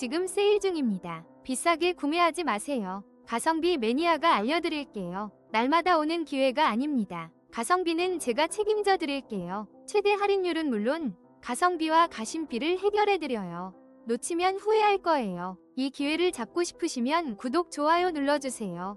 지금 세일 중입니다. 비싸게 구매하지 마세요. 가성비 매니아가 알려드릴게요. 날마다 오는 기회가 아닙니다. 가성비는 제가 책임져 드릴게요. 최대 할인율은 물론 가성비와 가심비를 해결해 드려요. 놓치면 후회할 거예요. 이 기회를 잡고 싶으시면 구독, 좋아요 눌러주세요.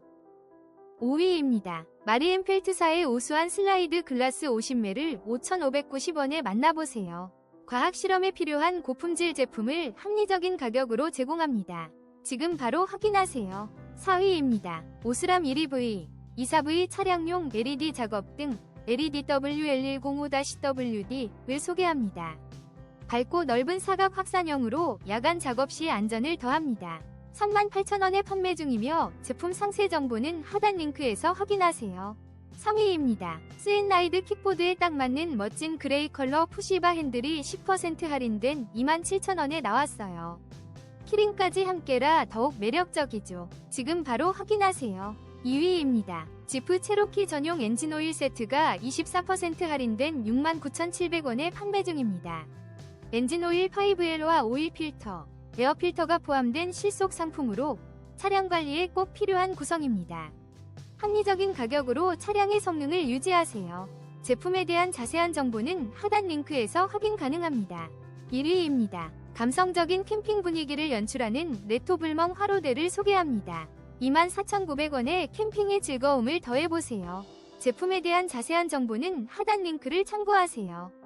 5위입니다. 마리엔펠트사의 우수한 슬라이드 글라스 50매를 5,590원에 만나보세요. 과학 실험에 필요한 고품질 제품을 합리적인 가격으로 제공합니다. 지금 바로 확인하세요. 4위입니다. 오스람 1EV, 24V 차량용 LED 작업 등 LED WL105-WD를 소개합니다. 밝고 넓은 사각 확산형으로 야간 작업 시 안전을 더합니다. 38,000원에 판매 중이며 제품 상세 정보는 하단 링크에서 확인하세요. 3위입니다. 스윈라이드 킥보드에 딱 맞는 멋진 그레이 컬러 푸시바 핸들이 10% 할인된 27,000원에 나왔어요. 키링까지 함께라 더욱 매력적이죠. 지금 바로 확인하세요. 2위입니다. 지프 체로키 전용 엔진 오일 세트가 24% 할인된 69,700원에 판매 중입니다. 엔진 오일 5L와 오일 필터, 에어 필터가 포함된 실속 상품으로 차량 관리에 꼭 필요한 구성입니다. 합리적인 가격으로 차량의 성능을 유지하세요. 제품에 대한 자세한 정보는 하단 링크에서 확인 가능합니다. 1위입니다. 감성적인 캠핑 분위기를 연출하는 레토불멍 화로대를 소개합니다. 24,900원에 캠핑의 즐거움을 더해보세요. 제품에 대한 자세한 정보는 하단 링크를 참고하세요.